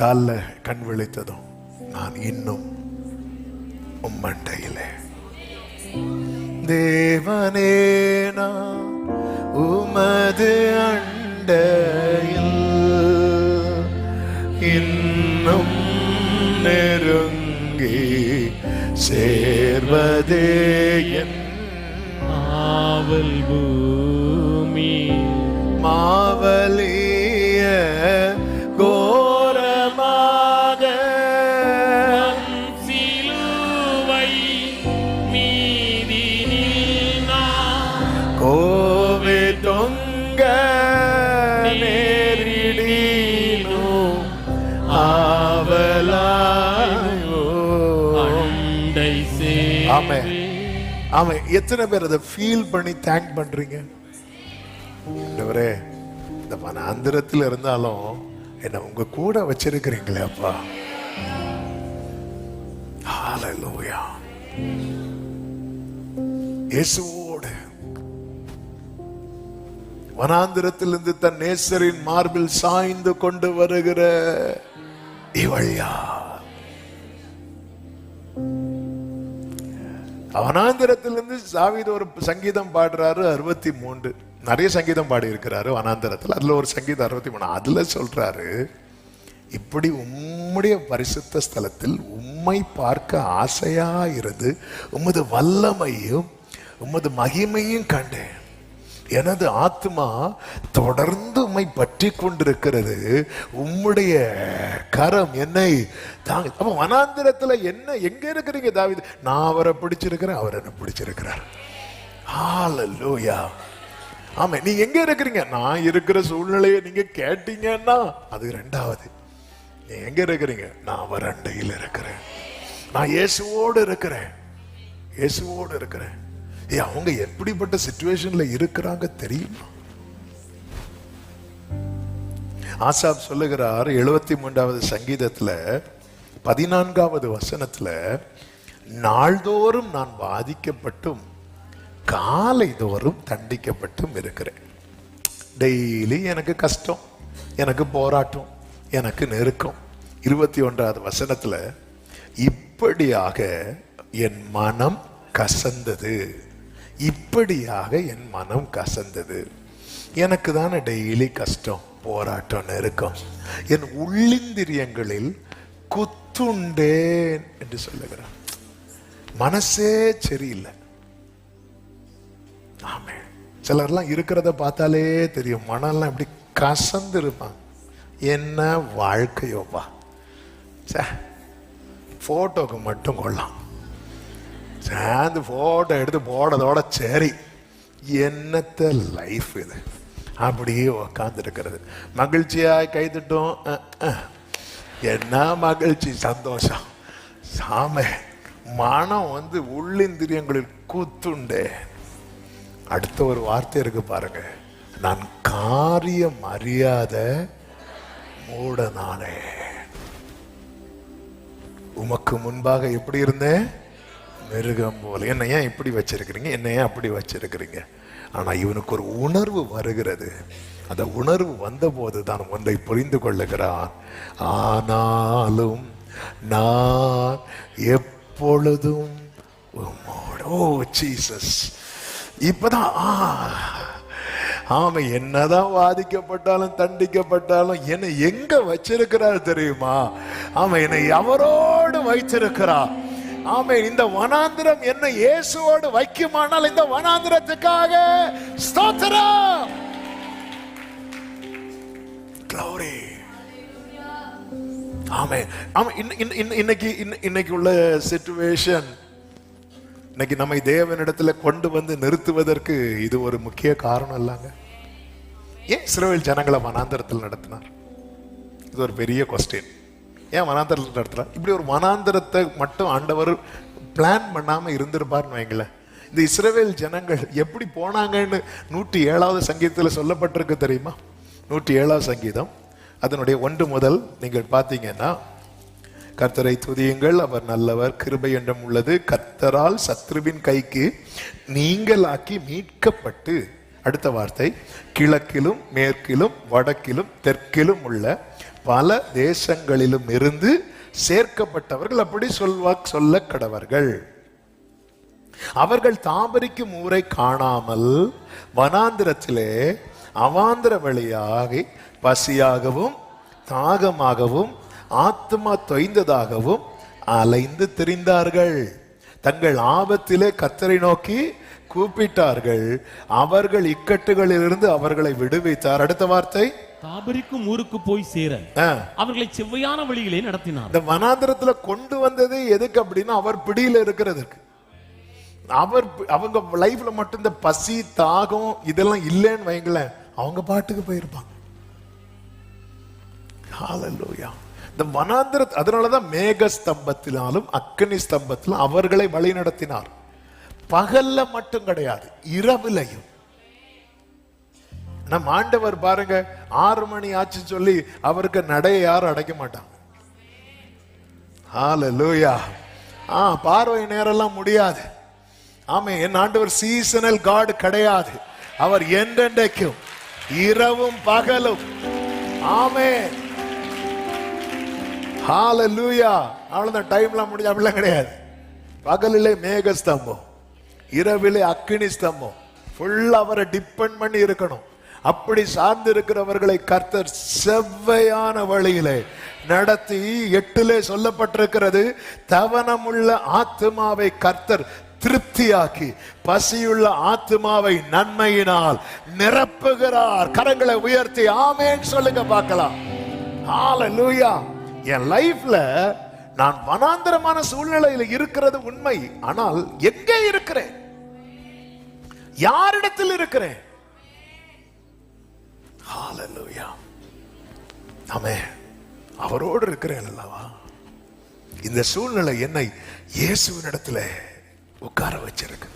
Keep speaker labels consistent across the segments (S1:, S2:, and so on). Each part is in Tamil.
S1: காலில் கண் விழித்ததும் நான் இன்னும் உம்மண்டையிலே தேவனே நான் உமது அண்டையில் இன்னும் நெருங்கி சேர்வதே என்
S2: ஆவல்
S1: ஆமே. ஆமா. எத்தனை பேர் அதை ஃபீல் பண்ணி தேங்க் பண்றீங்க? ஆண்டவரே இந்த மனாந்திரத்தில் இருந்தாலும் என்ன உங்க கூட வச்சிருக்கிறீங்களே அப்பா. ஹalleluya இயேசுவோடு. வனாந்திரத்திலிருந்து தன் நேசரின் மார்பில் சாய்ந்து கொண்டு வருகிற இவள் யார்? வனாந்திரத்திலிருந்து சாவித ஒரு சங்கீதம் பாடுறாரு அறுபத்தி மூன்று நிறைய சங்கீதம் பாடி இருக்கிறாரு வனாந்திரத்தில். அதுல ஒரு சங்கீதம் அறுபத்தி மூணு அதுல சொல்றாரு இப்படி உம்முடைய பரிசுத்த ஸ்தலத்தில் உம்மை பார்க்க ஆசையா இருந்து உமது வல்லமையும் உமது மகிமையும் கண்டேன். எனது ஆத்மா தொடர்ந்து உம்மை பற்றி கொண்டிருக்கிறது. உம்முடைய கரம் என்னை தாங்க. அப்ப வனாந்திரத்துல என்ன எங்க இருக்கிறீங்க தாவிது? நான் அவரை பிடிச்சிருக்கிறேன் அவர் என்ன பிடிச்சிருக்கிறார். ஹalleluya ஆமா நீ எங்க இருக்கிறீங்க? நான் இருக்கிற சூழ்நிலையை நீங்க கேட்டீங்கன்னா அது ரெண்டாவது. நீ எங்க இருக்கிறீங்க? நான் அவர் அண்டையில் இருக்கிறேன். நான் இயேசுவோடு இருக்கிறேன். இயேசுவோடு இருக்கிறேன். அவங்க எப்படிப்பட்ட சுச்சுவேஷன்ல இருக்கிறாங்க தெரியுமா? ஆசாப் சொல்லுகிறார் எழுபத்தி மூன்றாவது சங்கீதத்துல பதினான்காவது வசனத்துல நாள்தோறும் நான் பாதிக்கப்பட்டும் காலை தோறும் தண்டிக்கப்பட்டும் இருக்கிறேன். டெய்லி எனக்கு கஷ்டம் எனக்கு போராட்டம் எனக்கு நெருக்கம். இருபத்தி ஒன்றாவது வசனத்துல இப்படியாக என் மனம் கசந்தது. இப்படியாக என் மனம் கசந்தது. எனக்கு தானே டெய்லி கஷ்டம் போராட்டம் நெருக்கம். என் உள்ளிந்திரியங்களில் குத்துண்டேன் என்று சொல்லுகிறான் மனசே சரியில்லை. ஆமே. சிலர்லாம் இருக்கிறத பார்த்தாலே தெரியும். மனம்லாம் இப்படி கசந்து இருப்பான் என்ன வாழ்க்கையோப்பா. சே ஃபோட்டோக்கு மட்டும் கொள்ளலாம். சேர்ந்து ஃபோட்டோ எடுத்து போனதோட சரி. என்னத்த லைஃப் இது? அப்படியே உக்காந்துருக்கிறது. மகிழ்ச்சியாக கைதுட்டோம் என்ன மகிழ்ச்சி? சந்தோஷம். சாம மனம் வந்து உள்ளிந்திரியங்களில் கூத்துண்டே. அடுத்த ஒரு வார்த்தை இருக்கு பாருங்க. நான் காரியம் அறியாத மூடனானே உமக்கு முன்பாக எப்படி இருந்தேன்? மிருகம் போல. என்ன ஏன் இப்படி வச்சிருக்கிறீங்க? என்ன ஏன் அப்படி வச்சிருக்கிறீங்க? ஆனால் இவனுக்கு ஒரு உணர்வு வருகிறது. அந்த உணர்வு வந்தபோது தான் ஒன்றை புரிந்து கொள்ளுகிறான். ஆனாலும் நான் எப்பொழுதும் ஓ ஜீசஸ். இப்பதான் ஆ, ஆமா என்னதான் வாதிக்கப்பட்டாலும் தண்டிக்கப்பட்டாலும் என்னை எங்க வச்சிருக்கிறார் தெரியுமா? ஆமா என்னை அவரோடு வைத்திருக்கிறார். ஆமே இந்த வனாந்திரம் என்ன இயேசுவோடு வைக்குமானால் இந்த வனாந்திரத்துக்காக ஸ்தோத்திரம். Glory. ஆமே ஆமா இன்னைக்கு இன்னைக்கு உள்ள சிச்சுவேஷன் இன்னைக்கு நம்மை தேவனிடத்துல கொண்டு வந்து நிறுத்துவதற்கு இது ஒரு முக்கிய காரணம் இல்லைங்க ஏன் இஸ்ரவேல் ஜனங்களை வனாந்திரத்தில் நடத்தினார்? இது ஒரு பெரிய கொஸ்டின் ஏன் வனாந்தரத்தில் நடத்துறார் இப்படி ஒரு வனாந்தரத்தை மட்டும் ஆண்டவர் பிளான் பண்ணாமல் இருந்திருப்பார்னு வைங்களேன். இந்த இஸ்ரவேல் ஜனங்கள் எப்படி போனாங்கன்னு நூற்றி ஏழாவது சங்கீதத்தில் சொல்லப்பட்டிருக்கு தெரியுமா? நூற்றி ஏழாவது சங்கீதம் அதனுடைய ஒன்று முதல் நீங்கள் பார்த்தீங்கன்னா கர்த்தரை துதியுங்கள் அவர் நல்லவர் கிருபை என்றும் உள்ளது. கர்த்தரால் சத்ருவின் கைக்கு நீங்களாக்கி மீட்கப்பட்டு அடுத்த வார்த்தை கிழக்கிலும் மேற்கிலும் வடக்கிலும் தெற்கிலும் உள்ள பல தேசங்களிலும் இருந்து சேர்க்கப்பட்டவர்கள் அப்படி சொல்வா சொல்ல கடவர்கள் அவர்கள் தாபரிக்கும் ஊரை காணாமல் வனாந்திரத்திலே அவாந்திர வழியாகி பசியாகவும் தாகமாகவும் ஆத்மா தொய்ந்ததாகவும் அலைந்து திரிந்தார்கள். தங்கள் ஆபத்திலே கத்தரை நோக்கி கூப்பிட்டார்கள். அவர்கள் இக்கட்டுகளிலிருந்து அவர்களை விடுவித்தார். அடுத்த வார்த்தை.
S2: தாபரிக்கும் ஊருக்கு போய் சேர அவர்களை செவ்வையான வழியிலே நடத்தினார்.
S1: இந்த வனாந்திரத்துல கொண்டு வந்ததே எதுக்கு அப்படின்னா அவர் பிடியில இருக்கிறதுக்கு. அவர் அவங்க லைஃப்ல மட்டும் இந்த பசி தாகம் இதெல்லாம் இல்லைன்னு வைங்களேன் அவங்க பாட்டுக்கு போயிருப்பாங்க. இந்த வனாந்திர அதனாலதான் மேக ஸ்தம்பத்தினாலும் அக்கினி ஸ்தம்பத்திலும் அவர்களை வழி நடத்தினார் பகல்ல மட்டும் கிடையாது இரவுலையும். நம் ஆண்டவர் பாருங்க ஆறு மணி ஆச்சு சொல்லி அவருக்கு நடைய யாரும் அடைக்க மாட்டாங்க. லூயா ஆ பார்வை நேரம்லாம் முடியாது. ஆமே என் ஆண்டவர் சீசனல் காடு கிடையாது. அவர் என்றென்றைக்கும் இரவும் பகலும். ஆமே. ஹால லூயா அவ்வளவுதான் டைம்லாம் முடிஞ்ச அப்படிலாம் கிடையாது. பகலிலே மேக ஸ்தம்பம் இரவிலே அக்கினி ஸ்தம்பம் ஃபுல்லா அவரை டிபெண்ட் பண்ணி இருக்கணும். அப்படி சார்ந்திருக்கிறவர்களை கர்த்தர் செவ்வையான வழியிலே நடத்தி எட்டிலே சொல்லப்பட்டிருக்கிறது தவனமுள்ள ஆத்துமாவை கர்த்தர் திருப்தியாக்கி பசியுள்ள ஆத்துமாவை நன்மையினால் நிரப்புகிறார். கரங்களை உயர்த்தி ஆமேன்னு சொல்லுங்க பார்க்கலாம். ஹalleluya என் லைஃப்ல நான் வனாந்தரமான சூழ்நிலையில் இருக்கிறது உண்மை ஆனால் எங்கே இருக்கிறேன்? யாரிடத்தில் இருக்கிறேன்? ஹalleluya ஆமே அவரோடு இருக்கிறேன் அல்லவா? இந்த சூழ்நிலை என்னை இயேசுவின் இடத்துல உட்கார வச்சிருக்கு.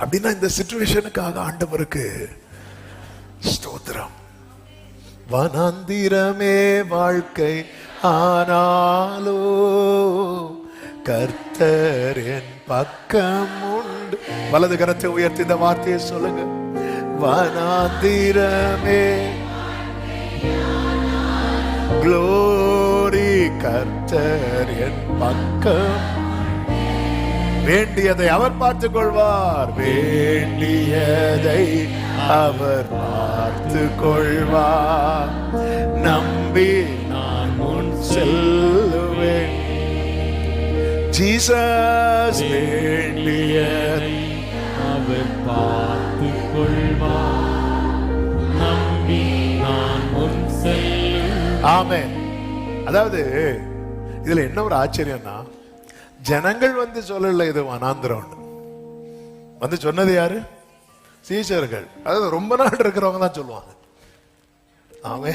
S1: அப்படின்னா இந்த சுச்சுவேஷனுக்காக ஆண்டவருக்கு ஸ்தோத்திரம். வனாந்திரமே வாழ்க்கை ஆனாலோ கர்த்தர் என் பக்கம் உண்டு வலது கரத்தை உயர்த்தி இந்த வார்த்தையை சொல்லுங்க. வனாந்திரமே. க்ளோரி கர்த்தர் என் பக்கம். வேண்டியதை அவர் பார்த்து கொள்வார் வேண்டியதை அவர் பார்த்து கொள்வார் நம்பி நான் முன் செல்லுவேன். ஜீசஸ் வேண்டியதை
S2: அவர் பார்த்து
S1: ஆமே அதாவது இதுல என்ன ஒரு ஆச்சரியம்னா ஜனங்கள் வந்து சொல்லல இது வனாந்திரம்னு. வந்து சொன்னது யாரு? சீசர்கள் அதாவது ரொம்ப நாள் இருக்கிறவங்க தான் சொல்லுவாங்க. ஆமே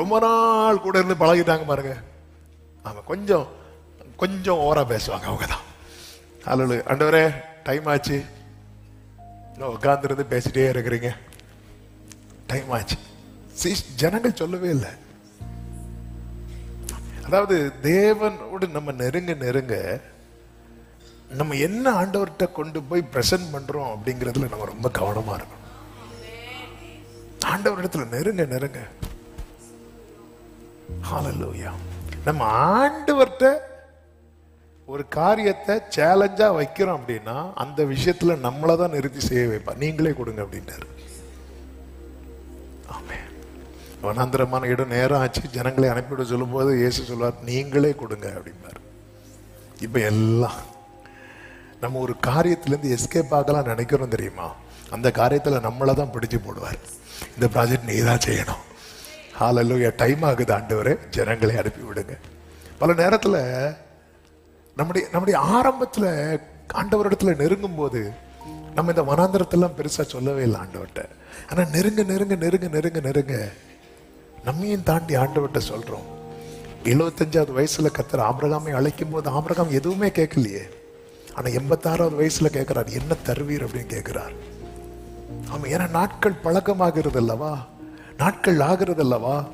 S1: ரொம்ப நாள் கூட இருந்து பழகிட்டாங்க பாருங்க. ஆமா கொஞ்சம் கொஞ்சம் ஓரா பேசுவாங்க அவங்க தான். அல்ல அண்டவரே டைம் ஆச்சு. இன்னும் உட்காந்துருந்து பேசிட்டே இருக்கிறீங்க. டைம் ஆச்சு. ஜனங்கள் சொல்லவே இல்லை. அதாவது தேவனோடு நம்ம நெருங்க நெருங்க நம்ம என்ன ஆண்டவர்கிட்ட கொண்டு போய் பிரசன்ட் பண்றோம் அப்படிங்கிறதுல நம்ம ரொம்ப கவனமா இருக்கணும். ஆண்டவரிடத்துல நெருங்க நெருங்க. ஹalleluya நம்ம ஆண்டவர்கிட்ட ஒரு காரியத்தை சேலஞ்சாக வைக்கிறோம் அப்படின்னா அந்த விஷயத்தில் நம்மளை தான் நிறுத்தி செய்ய வைப்பா நீங்களே கொடுங்க அப்படின்றாரு ஆமே வனாந்திரமான இடம் நேரம் ஆச்சு. ஜனங்களை அனுப்பிவிட சொல்லும்போது இயேசு சொல்வார் நீங்களே கொடுங்க அப்படிம்பார். இப்போ எல்லாம் நம்ம ஒரு காரியத்திலேருந்து எஸ்கேப் ஆகலாம் நினைக்கிறோம் தெரியுமா? அந்த காரியத்தில் நம்மளை தான் பிடிச்சு போடுவார். இந்த ப்ராஜெக்ட் நீ தான் செய்யணும். ஹாலல்லூயா டைம் ஆகுது ஆண்டவரே. ஜனங்களை அனுப்பி விடுங்க பல நேரத்தில் நம்முடைய நம்முடைய ஆரம்பத்தில் ஆண்டவரிடத்துல நெருங்கும் போது நம்ம இந்த வனாந்திரத்தெல்லாம் பெருசாக சொல்லவே இல்லை ஆண்டவர்கிட்ட. ஆனால் நெருங்க நெருங்க நெருங்க நெருங்க நெருங்க நம்மையும் தாண்டி ஆண்டவர்கிட்ட சொல்கிறோம் எழுபத்தஞ்சாவது வயசில் கத்துற ஆபிரகாமை அழைக்கும் போது ஆபிரகாம் எதுவுமே கேட்கலையே. ஆனால் எண்பத்தாறாவது வயசில் கேட்குறார் என்ன தருவீர்? அப்படின்னு கேட்குறார். ஆமாம் ஏன்னா நாட்கள் பழக்கமாகிறது அல்லவா நாட்கள் ஆகிறது அல்லவா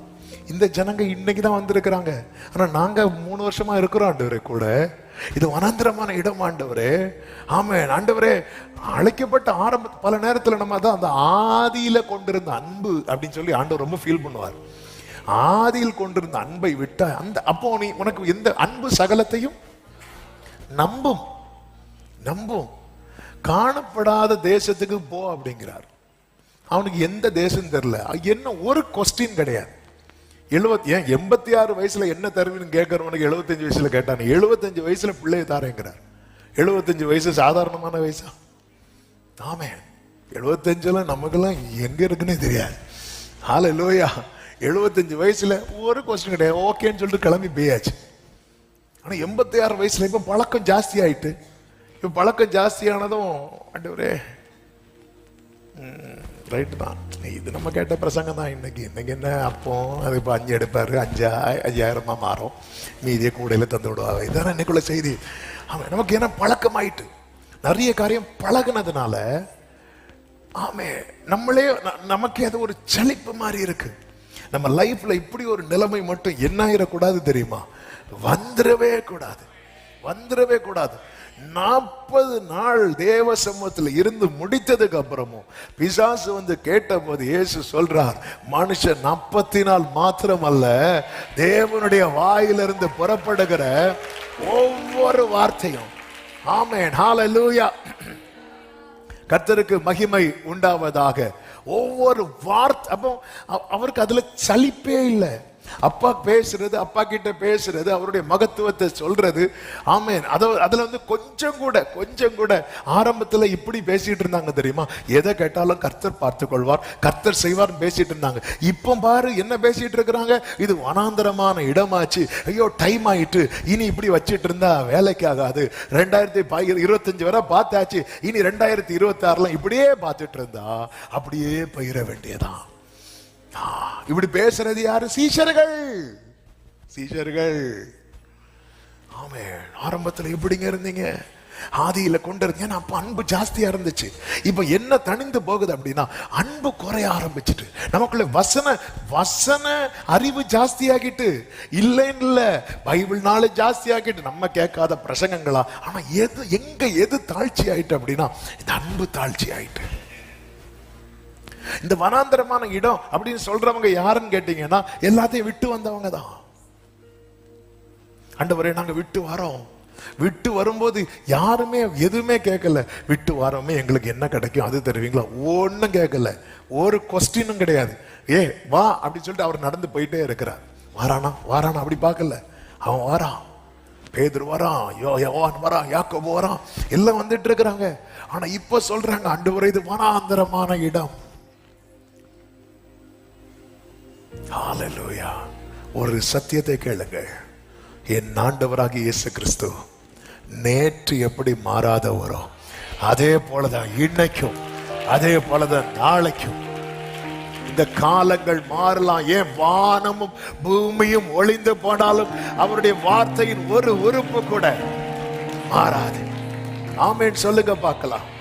S1: இந்த ஜனங்க இன்னைக்கு தான் வந்திருக்கிறாங்க. ஆனா நாங்க மூணு வருஷமா இருக்கிறோம் ஆண்டவரே கூட. இது வனாந்திரமான இடம் ஆண்டவரே. ஆமே ஆண்டவரே அழைக்கப்பட்ட ஆரம்ப பல நேரத்துல நம்ம தான் அந்த ஆதியில கொண்டிருந்த அன்பு அப்படின்னு சொல்லி ஆண்டவர் ரொம்ப ஃபீல் பண்ணுவார். ஆதியில் கொண்டிருந்த அன்பை விட்ட அந்த அப்போ நீ உனக்கு எந்த அன்பு சகலத்தையும் நம்பும். நம்பும். காணப்படாத தேசத்துக்கு போ அப்படிங்கிறார். அவனுக்கு எந்த தேசம் தெரியல. என்ன ஒரு கொஸ்டின் கிடையாது. எழுபத்தி ஏன் எண்பத்தி ஆறு வயசுல என்ன தருவீன்னு கேட்கறவனுக்கு எழுபத்தஞ்சு வயசுல கேட்டானு எழுபத்தஞ்சு வயசுல பிள்ளைய தாரேங்கிறார். எழுபத்தஞ்சு வயசு சாதாரணமான வயசா? ஆமே. எழுபத்தஞ்சுல நமக்கெல்லாம் எங்க இருக்குன்னே தெரியாது. ஹால லோயா எழுபத்தஞ்சு வயசுல ஒரு கொஸ்டின் கிடையாது. ஓகேன்னு சொல்லிட்டு கிளம்பி போயாச்சு. ஆனா எண்பத்தி ஆறு வயசுல இப்ப பழக்கம் ஜாஸ்தி ஆயிட்டு. இப்ப பழக்கம் ஜாஸ்தியானதும் ஆண்டவரே ரைட்டு தான். இது நம்ம கேட்ட பிரசங்கம் தான் இன்னைக்கு. இன்னைக்கு என்ன அப்போ அது இப்போ அஞ்சு எடுப்பார் அஞ்சா ஐயாயிரமா மாறும். மீதியை கூடையில் தந்து விடுவாங்க இதான இன்னைக்குள்ள செய்தி. ஆமாம் நமக்கு என்ன பழக்கமாயிட்டு. நிறைய காரியம் பழகுனதுனால ஆமே நம்மளே ந- நமக்கே அது ஒரு செழிப்பு மாதிரி இருக்கு. நம்ம லைஃப்ல இப்படி ஒரு நிலைமை மட்டும் என்ன ஆயிடக்கூடாது தெரியுமா? வந்துடவே கூடாது. வந்துடவே கூடாது. நாற்பது நாள் தேவ சமூகத்தில் இருந்து முடித்ததுக்கு அப்புறமும் பிசாசு வந்து கேட்டபோது இயேசு சொல்றார் மனுஷன் நாற்பத்தி நாள் மாத்திரம் அல்ல தேவனுடைய வாயிலிருந்து புறப்படுகிற ஒவ்வொரு வார்த்தையும். ஆமென். லூயா கர்த்தருக்கு மகிமை உண்டாவதாக. ஒவ்வொரு வார்த்தை அப்போ அவருக்கு அதுல சலிப்பே இல்லை. அப்பா பேசுறது அப்பா கிட்ட பேசுறது அவருடைய மகத்துவத்தை சொல்றது. ஆமேன். அத அதுல வந்து கொஞ்சம் கூட கொஞ்சம் கூட ஆரம்பத்துல இப்படி பேசிட்டு இருந்தாங்க தெரியுமா? எதை கேட்டாலும் கர்த்தர் பார்த்து கொள்வார் கர்த்தர் செய்வார்னு பேசிட்டு இருந்தாங்க. இப்போ பாரு என்ன பேசிட்டு இருக்கிறாங்க? இது வனாந்தரமான இடமாச்சு. ஐயோ டைம் ஆயிட்டு. இனி இப்படி வச்சிட்டு இருந்தா வேலைக்கு ஆகாது. ரெண்டாயிரத்தி இருபத்தஞ்சு வரை பார்த்தாச்சு. இனி ரெண்டாயிரத்தி இருபத்தி ஆறுல இப்படியே பார்த்துட்டு இருந்தா அப்படியே பயிர வேண்டியதான் இப்படி பேசுறது யாரு? சீஷர்கள். சீஷர்கள். ஆமே ஆரம்பத்தில் எப்படிங்க இருந்தீங்க? ஆதியில கொண்டு இருந்தீங்க. அப்ப அன்பு ஜாஸ்தியா இருந்துச்சு. இப்ப என்ன தணிந்து போகுது அப்படின்னா அன்பு குறைய ஆரம்பிச்சிட்டு நமக்குள்ள வசன வசன அறிவு ஜாஸ்தியாகிட்டு இல்லைன்னு இல்ல பைபிள் நாள் ஜாஸ்தியாகிட்டு நம்ம கேட்காத பிரசங்கங்களா? ஆனா எது எங்க எது தாழ்ச்சி ஆயிட்டு அப்படின்னா இந்த அன்பு தாழ்ச்சி ஆயிட்டு. இந்த வனாந்தரமான இடம் அப்படின்னு சொல்றவங்க யாருன்னு கேட்டீங்கன்னா எல்லாத்தையும் விட்டு வந்தவங்க தான் ஆண்டவரே நாங்க விட்டு வரோம். விட்டு வரும்போது யாருமே எதுவுமே கேட்கல. விட்டு வரோமே எங்களுக்கு என்ன கிடைக்கும் அது தருவீங்களா ஒன்றும் கேட்கல. ஒரு கொஸ்டினும் கிடையாது. ஏ வா அப்படின்னு சொல்லிட்டு அவர் நடந்து போயிட்டே இருக்கிறார். வாரானா? வாரானா? அப்படி பார்க்கல. அவன் வாரான். பேதுரு வரான் யோ யவான் வரான் யாக்கோ வரான். எல்லாம் வந்துட்டு இருக்கிறாங்க. ஆனா இப்ப சொல்றாங்க ஆண்டவரே இது வனாந்தரமான இடம். ஹாலலூயா ஒரு சத்தியத்தை கேளுங்க. என் ஆண்டவராகி இயேசு கிறிஸ்து நேற்று எப்படி மாறாதவரோ அதே போலதான் இன்னைக்கும் அதே போலதான் நாளைக்கும். இந்த காலங்கள் மாறலாம். ஏன் வானமும் பூமியும் ஒளிந்து போனாலும் அவருடைய வார்த்தையின் ஒரு உறுப்பு கூட மாறாது. ஆமேன். சொல்லுங்க பார்க்கலாம்.